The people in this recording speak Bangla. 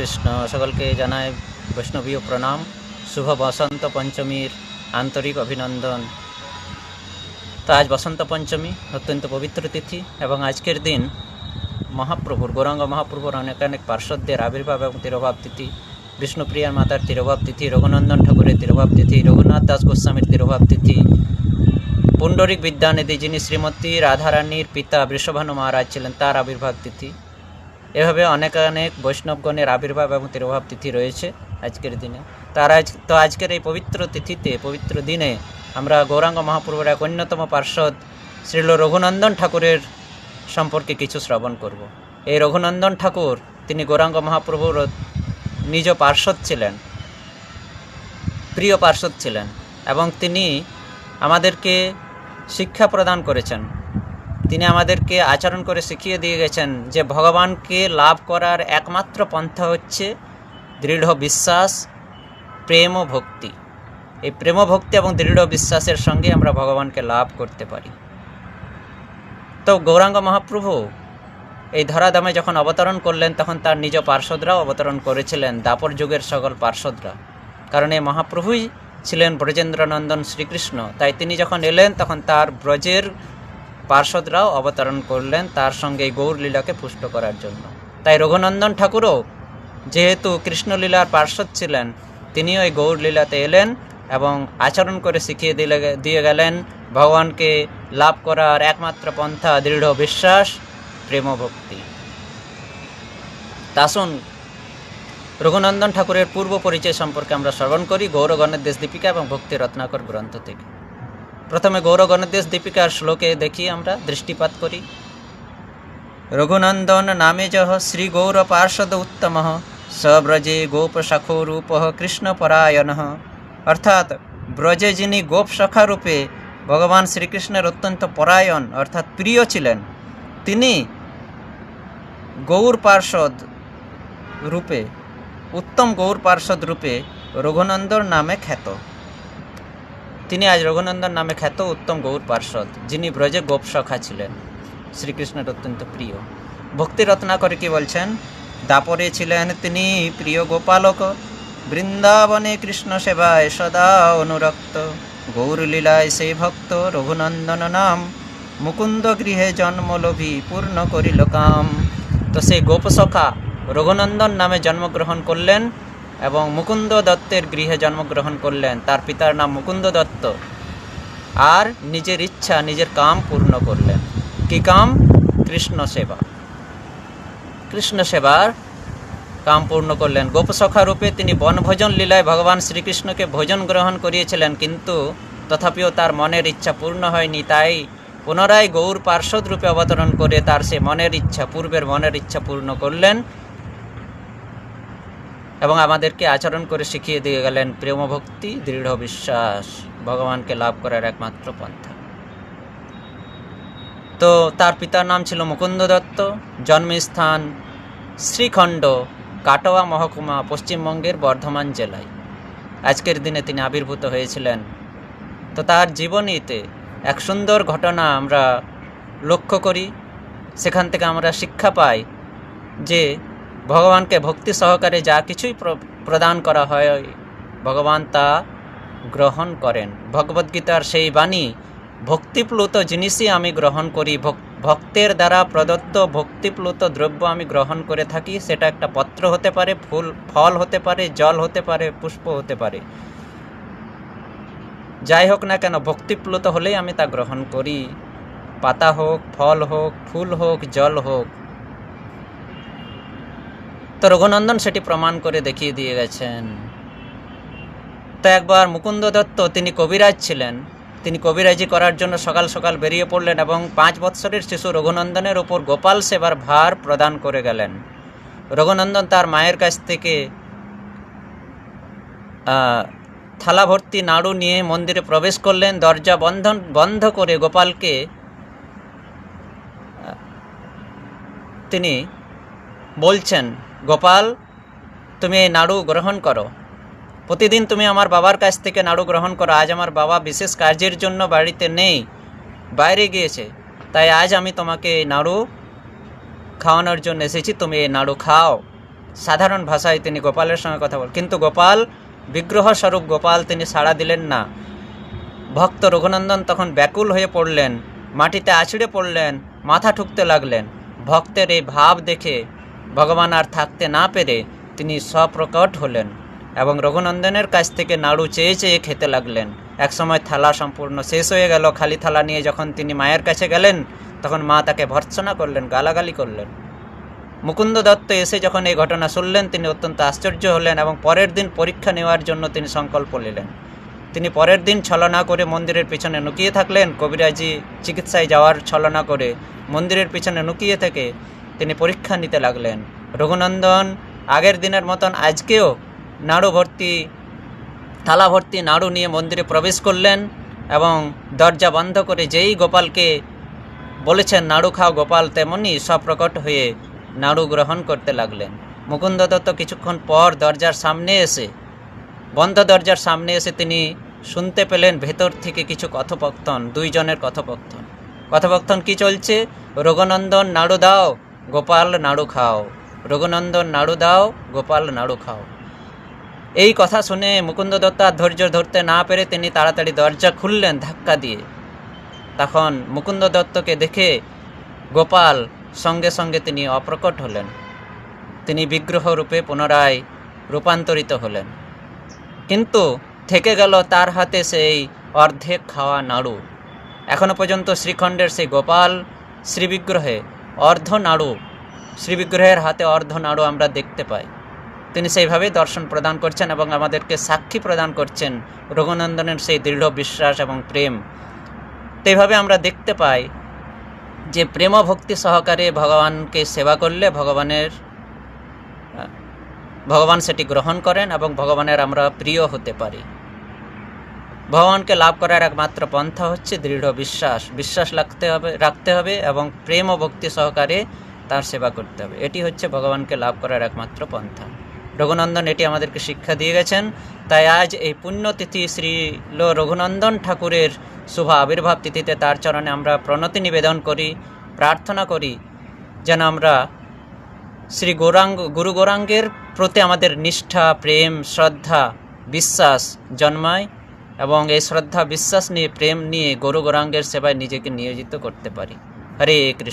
কৃষ্ণ। সকলকে জানায় বৈষ্ণবীয় প্রণাম। শুভ বসন্ত পঞ্চমীর আন্তরিক অভিনন্দন। তো আজ বসন্ত পঞ্চমী, অত্যন্ত পবিত্র তিথি এবং আজকের দিন মহাপ্রভুর, গৌরাঙ্গ মহাপ্রভুর অনেক অনেক পার্শ্বদের আবির্ভাব এবং তিরোভাব তিথি, বিষ্ণুপ্রিয়ার মাতার তিরোভাব তিথি, রঘুনন্দন ঠাকুরের তিরোভাব তিথি, রঘুনাথ দাস গোস্বামীর তিরোভাব তিথি, পুণ্ডরিক বিদ্যানিধি যিনি শ্রীমতী রাধারানীর পিতা বৃষভানু মহারাজ ছিলেন, তার আবির্ভাব তিথি। এভাবে অনেক অনেক বৈষ্ণবগণের আবির্ভাব এবং তিরোভাব তিথি রয়েছে আজকের দিনে। তার আজ, তো আজকের এই পবিত্র তিথিতে, পবিত্র দিনে আমরা গৌরাঙ্গ মহাপ্রভুর এক অন্যতম পার্শ্বদ শ্রীল রঘুনন্দন ঠাকুরের সম্পর্কে কিছু শ্রবণ করব। এই রঘুনন্দন ঠাকুর, তিনি গৌরাঙ্গ মহাপ্রভুর নিজ পার্শ্বদ ছিলেন, প্রিয় পার্শ্বদ ছিলেন এবং তিনি আমাদেরকে শিক্ষা প্রদান করেছেন। তিনি আমাদেরকে আচরণ করে শিখিয়ে দিয়ে গেছেন যে ভগবানকে লাভ করার একমাত্র পন্থা হচ্ছে দৃঢ় বিশ্বাস, প্রেম ও ভক্তি। এই প্রেম ভক্তি এবং দৃঢ় বিশ্বাসের সঙ্গে আমরা ভগবানকে লাভ করতে পারি। তো গৌরাঙ্গ মহাপ্রভু এই ধরাধামে যখন অবতরণ করলেন, তখন তার নিজ পার্শ্বদরাও অবতরণ করেছিলেন, দাপর যুগের সকল পার্শ্বদরা। কারণ এই মহাপ্রভুই ছিলেন ব্রজেন্দ্রনন্দন শ্রীকৃষ্ণ। তাই তিনি যখন এলেন, তখন তার ব্রজের পার্শ্বদরাও অবতরণ করলেন তার সঙ্গে এই গৌরলীলাকে পুষ্ট করার জন্য। তাই রঘুনন্দন ঠাকুরও যেহেতু কৃষ্ণলীলার পার্শ্বদ ছিলেন, তিনিও এই গৌরলীলাতে এলেন এবং আচরণ করে শিখিয়ে দিলে, দিয়ে গেলেন, ভগবানকে লাভ করার একমাত্র পন্থা, দৃঢ় বিশ্বাস প্রেম ভক্তি তাসুন রঘুনন্দন ঠাকুরের পূর্ব পরিচয় সম্পর্কে আমরা শ্রবণ করি গৌরগণের দেশ দীপিকা এবং ভক্তি রত্নাকর গ্রন্থ থেকে। প্রথমে গৌরগণদেশ দীপিকার শ্লোকে দেখি আমরা, দৃষ্টিপাত করি। রঘুনন্দন নামে যহ শ্রী গৌর পার্ষদ উত্তম স ব্রজে গোপ শাখো রূপ কৃষ্ণপরায়ণ অর্থাৎ ব্রজে যিনি গোপ সখা রূপে ভগবান শ্রীকৃষ্ণের অত্যন্ত পরায়ণ, অর্থাৎ প্রিয় ছিলেন, তিনি গৌর পার্ষদ রূপে, উত্তম গৌর পার্ষদ রূপে রঘুনন্দন নামে খ্যাত। তিনি আজ রঘুনন্দন নামে খ্যাত উত্তম গৌর পার্ষদ, যিনি ব্রজে গোপসখা ছিলেন। শ্রীকৃষ্ণের অত্যন্ত প্রিয়। ভক্তি রত্নাকরে কি বলছেন? দাপরে ছিলেন তিনি প্রিয় গোপালক। বৃন্দাবনে কৃষ্ণ সেবায় সদা অনুরক্ত। গৌর লীলায় সেই ভক্ত রঘুনন্দন নাম। মুকুন্দ গৃহে জন্মলোভী পূর্ণ করিল কাম। তো সেই গোপসখা রঘুনন্দন নামে জন্মগ্রহণ করলেন। এবং মুকুন্দ দত্তের গৃহে জন্মগ্রহণ করলেন। তার পিতার নাম মুকুন্দ দত্ত। আর নিজের ইচ্ছা, নিজের কাম পূর্ণ করলেন। কি কাম? কৃষ্ণ সেবা। কৃষ্ণ সেবার কাম পূর্ণ করলেন। গোপসখা রূপে তিনি বনভোজন লীলায় ভগবান শ্রীকৃষ্ণকে ভোজন গ্রহণ করিয়েছিলেন, কিন্তু তথাপিও তার মনের ইচ্ছা পূর্ণ হয়নি। তাই পুনরায় গৌর পার্শ্বদ রূপে অবতরণ করে তার সে মনের ইচ্ছা, পূর্বের মনের ইচ্ছা পূর্ণ করলেন। এবং আমাদেরকে আচরণ করে শিখিয়ে দিয়ে গেলেন প্রেম ভক্তি, দৃঢ় বিশ্বাস, ভগবানকে লাভ করার একমাত্র পন্থা। তো তার পিতার নাম ছিল মুকুন্দ দত্ত, জন্মস্থান শ্রীখণ্ড, কাটোয়া মহকুমা, পশ্চিমবঙ্গের বর্ধমান জেলায়। আজকের দিনে তিনি আবির্ভূত হয়েছিলেন। তো তার জীবনীতে এক সুন্দর ঘটনা আমরা লক্ষ্য করি। সেখান থেকে আমরা শিক্ষা পাই যে ভগবানকে ভক্তি সহকারে যা কিছুই প্র- প্রদান করা হয়, ভগবান তা গ্রহণ করেন। ভগবদ্গীতার সেই বাণী, ভক্তিপ্লুত জিনিসই আমি গ্রহণ করি, ভক- ভক্তের দ্বারা প্রদত্ত ভক্তিপ্লুত দ্রব্য আমি গ্রহণ করে থাকি, সেটা একটা পত্র হতে পারে, ফুল, ফল হতে পারে, জল হতে পারে, পুষ্প হতে পারে। যাই হোক না কেন, ভক্তিপ্লুত হলেই আমি তা গ্রহণ করি। পাতা হোক, ফল হোক, ফুল হোক, জল হোক। তো রঘুনন্দন সেটি প্রমাণ করে দেখিয়ে দিয়ে গেছেন। তো একবার মুকুন্দ দত্ত, তিনি কবিরাজ ছিলেন। তিনি কবিরাজি করার জন্য সকাল সকাল বেরিয়ে পড়লেন এবং পাঁচ বৎসরের শিশু রঘুনন্দনের ওপর গোপাল সেবার ভার প্রদান করে গেলেন। রঘুনন্দন তার মায়ের কাছ থেকে থালা ভর্তি নাড়ু নিয়ে মন্দিরে প্রবেশ করলেন। দরজা বন্ধন বন্ধ করে গোপালকে তিনি বলছেন গোপাল, তুমি এই নাড়ু গ্রহণ করো। প্রতিদিন তুমি আমার বাবার কাছ থেকে নাড়ু গ্রহণ করো। আজ আমার বাবা বিশেষ কাজের জন্য বাড়িতে নেই, বাইরে গিয়েছে। তাই আজ আমি তোমাকে এই নাড়ু খাওয়ানোর জন্য এসেছি। তুমি এই নাড়ু খাও। সাধারণ ভাষায় তিনি গোপালের সঙ্গে কথা বল কিন্তু গোপাল বিগ্রহ স্বরূপ গোপাল তিনি সাড়া দিলেন না। ভক্ত রঘুনন্দন তখন ব্যাকুল হয়ে পড়লেন, মাটিতে আছড়ে পড়লেন, মাথা ঠুকতে লাগলেন। ভক্তের এই ভাব দেখে ভগবান আর থাকতে না পেরে তিনি স্বপ্রকট হলেন এবং রঘুনন্দনের কাছ থেকে নাড়ু চেয়ে চেয়ে খেতে লাগলেন। একসময় থালা সম্পূর্ণ শেষ হয়ে গেল। খালি থালা নিয়ে যখন তিনি মায়ের কাছে গেলেন, তখন মা তাকে ভর্ৎসনা করলেন, গালাগালি করলেন। মুকুন্দ দত্ত এসে যখন এই ঘটনা শুনলেন, তিনি অত্যন্ত আশ্চর্য হলেন এবং পরের দিন পরীক্ষা নেওয়ার জন্য তিনি সংকল্প নিলেন। তিনি পরের দিন ছলনা করে মন্দিরের পিছনে লুকিয়ে থাকলেন। কবিরাজি চিকিৎসায় যাওয়ার ছলনা করে মন্দিরের পিছনে লুকিয়ে থেকে তিনি পরীক্ষা নিতে লাগলেন। রঘুনন্দন আগের দিনের মতন আজকেও নাড়ু ভর্তি, থালা ভর্তি নাড়ু নিয়ে মন্দিরে প্রবেশ করলেন এবং দরজা বন্ধ করে যেই গোপালকে বলেছেন, নাড়ু খাও গোপাল, তেমনি সপ্রকট হয়ে নাড়ু গ্রহণ করতে লাগলেন। মুকুন্দ দত্ত কিছুক্ষণ পর দরজার সামনে এসে, বন্ধ দরজার সামনে এসে তিনি শুনতে পেলেন ভেতর থেকে কিছু কথোপকথন, দুইজনের কথোপকথন। কথোপকথন কি চলছে? রঘুনন্দন, নাড়ু দাও। গোপাল নাড়ু খাও। রঘুনন্দন নাড়ু দাও, গোপাল নাড়ু খাও। এই কথা শুনে মুকুন্দ দত্ত ধৈর্য ধরতে না পেরে তিনি তাড়াতাড়ি দরজা খুললেন ধাক্কা দিয়ে। তখন মুকুন্দ দত্তকে দেখে গোপাল সঙ্গে সঙ্গে তিনি অপ্রকট হলেন। তিনি বিগ্রহ রূপে পুনরায় রূপান্তরিত হলেন। কিন্তু থেকে গেল তার হাতে সেই অর্ধেক খাওয়া নাড়ু। এখনও পর্যন্ত শ্রীখণ্ডের সেই গোপাল শ্রীবিগ্রহে অর্ধ নাড়ু শ্রীবিগ্রহের হাতে অর্ধ নাড়ু আমরা দেখতে পাই। তিনি সেইভাবে দর্শন প্রদান করছেন এবং আমাদেরকে সাক্ষী প্রদান করছেন রঘুনন্দনের সেই দৃঢ় বিশ্বাস এবং প্রেম। এইভাবে আমরা দেখতে পাই যে প্রেম ভক্তি সহকারে ভগবানকে সেবা করলে ভগবানের ভগবান সেটি গ্রহণ করেন এবং ভগবানের আমরা প্রিয় হতে পারি। ভগবানকে লাভ করার একমাত্র পন্থা হচ্ছে দৃঢ় বিশ্বাস। বিশ্বাস রাখতে হবে রাখতে হবে এবং প্রেম ও ভক্তি সহকারে তার সেবা করতে হবে। এটি হচ্ছে ভগবানকে লাভ করার একমাত্র পন্থা। রঘুনন্দন এটি আমাদেরকে শিক্ষা দিয়ে গেছেন। তাই আজ এই পুণ্যতিথি শ্রী ল রঘুনন্দন ঠাকুরের শুভ আবির্ভাব তিথিতে তার চরণে আমরা প্রণতি নিবেদন করি, প্রার্থনা করি, যেন আমরা শ্রী গৌরাঙ্গ, গুরু গৌরাঙ্গের প্রতি আমাদের নিষ্ঠা, প্রেম, শ্রদ্ধা, বিশ্বাস জন্মায়। এবং এই শ্রদ্ধা, বিশ্বাস নিয়ে, প্রেম নিয়ে গরু গৌরাঙ্গের সেবায় নিজেকে নিয়োজিত করতে পারি। হরে কৃষ্ণ।